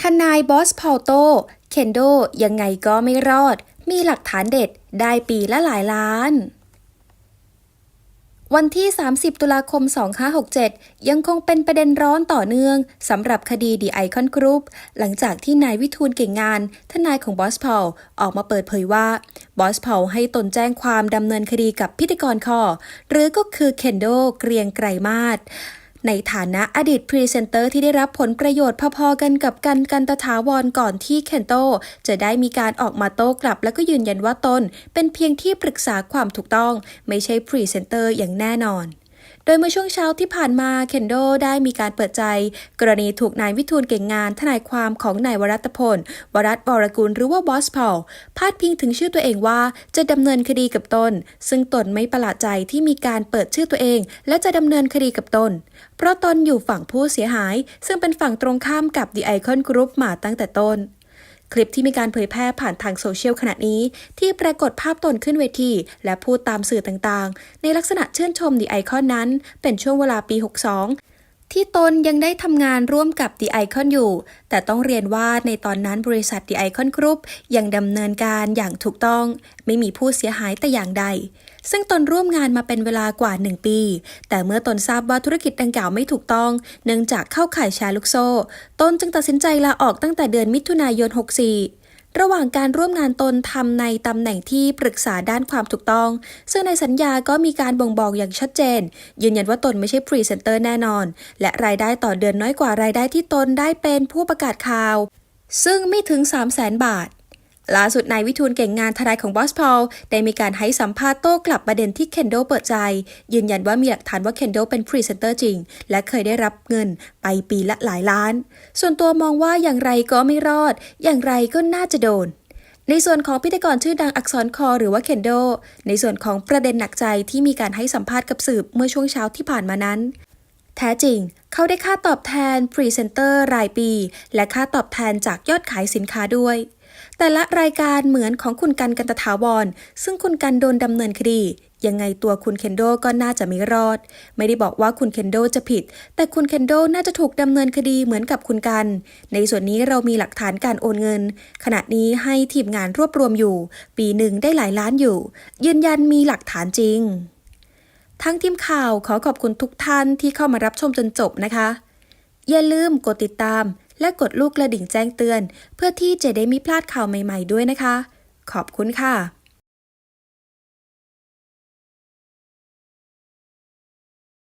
ทนายบอสพอลโต เคนโดยังไงก็ไม่รอด มีหลักฐานเด็ดได้ปีละหลายล้านวันที่ 30 ตุลาคม 2567 ยังคงเป็นประเด็นร้อนต่อเนื่องสำหรับคดีดีไอคอนกรุ๊ปหลังจากที่นายวิทูลเก่งงาน ทนายของบอสพอลออกมาเปิดเผยว่าบอสพอลให้ตนแจ้งความดำเนินคดีกับพิธีกรคอ หรือก็คือเคนโดเกรียงไกรมาศ ในฐานะอดีตพรีเซนเตอร์ที่ได้รับผลประโยชน์พอๆกันกับกันกันตถาวรก่อนที่เคนโตจะได้มีการออกมาโต้กลับ แล้วก็ยืนยันว่าตน เป็นเพียงที่ปรึกษาความถูกต้อง ไม่ใช่พรีเซนเตอร์อย่างแน่นอน โดยเมื่อช่วงเช้าที่ผ่านมาเคนโดได้มีการเปิดใจ กรณีถูกนายวิทูลเก่งงานทนายความของนายวรัตพล วรัตวรกุลหรือว่าบอสพอลพาดพิงถึงชื่อตัวเองว่าจะดำเนินคดีกับตน ซึ่งตนไม่ประหลาดใจที่มีการเปิดชื่อตัวเอง และจะดำเนินคดีกับตน เพราะตนอยู่ฝั่งผู้เสียหาย ซึ่งเป็นฝั่งตรงข้ามกับ The Icon Group มาตั้งแต่ต้น คลิปที่มีการเผยแพร่ผ่านทางโซเชียลขณะนี้ ที่ปรากฏภาพตนขึ้นเวที และพูดตามสื่อต่างๆ ในลักษณะชื่นชมดีไอคอนนั้น เป็นช่วงเวลาปี 62 ที่ตนยังได้ทำงานร่วมกับ The Icon อยู่ แต่ต้องเรียนว่าในตอนนั้นบริษัท The Icon Group ยังดำเนินการอย่างถูกต้อง ไม่มีผู้เสียหายแต่อย่างใด ซึ่งตนร่วมงานมาเป็นเวลากว่า 1 ปี แต่เมื่อตนทราบว่าธุรกิจดังกล่าวไม่ถูกต้อง เนื่องจากเข้าข่ายแชร์ลูกโซ่ ตนจึงตัดสินใจลาออกตั้งแต่เดือนมิถุนายน 64 ระหว่างการร่วมงานตนทำในตำแหน่งที่ปรึกษาด้านความถูกต้อง ซึ่งในสัญญาก็มีการบ่งบอกอย่างชัดเจน ยืนยันว่าตนไม่ใช่พรีเซนเตอร์แน่นอน และรายได้ต่อเดือนน้อยกว่ารายได้ที่ตนได้เป็นผู้ประกาศข่าว ซึ่งไม่ถึง 3 0 0แสนบาท ล่าสุดนายวิทูลเก่งงานทนายของบอสพอลได้มีการให้สัมภาษณ์โต้กลับประเด็นที่เคนโดเปิดใจ ยืนยันว่ามีหลักฐานว่าเคนโดเป็นพรีเซนเตอร์จริง และเคยได้รับเงินไปปีละหลายล้าน ส่วนตัวมองว่าอย่างไรก็ไม่รอด อย่างไรก็น่าจะโดนในส่วนของพิธีกรชื่อดังอักษรคอหรือว่าเคนโด ในส่วนของประเด็นหนักใจที่มีการให้สัมภาษณ์กับสื่อเมื่อช่วงเช้าที่ผ่านมานั้น แท้จริง เขาได้ค่าตอบแทนพรีเซนเตอร์รายปี และค่าตอบแทนจากยอดขายสินค้าด้วย แต่ละรายการเหมือนของคุณกันกันตถาวร ซึ่งคุณกันโดนดำเนินคดี ยังไงตัวคุณเคนโดก็น่าจะไม่รอด ไม่ได้บอกว่าคุณเคนโดจะผิด แต่คุณเคนโดน่าจะถูกดำเนินคดีเหมือนกับคุณกัน ในส่วนนี้เรามีหลักฐานการโอนเงิน ขณะนี้ให้ทีมงานรวบรวมอยู่ ปีหนึ่งได้หลายล้านอยู่ ยืนยันมีหลักฐานจริง ทั้งทีมข่าวขอขอบคุณทุกท่านที่เข้ามารับชมจนจบนะคะ อย่าลืมกดติดตาม และกดลูกกระดิ่งแจ้งเตือน เพื่อที่จะได้ไม่พลาดข่าวใหม่ ๆ ด้วยนะคะ ขอบคุณค่ะ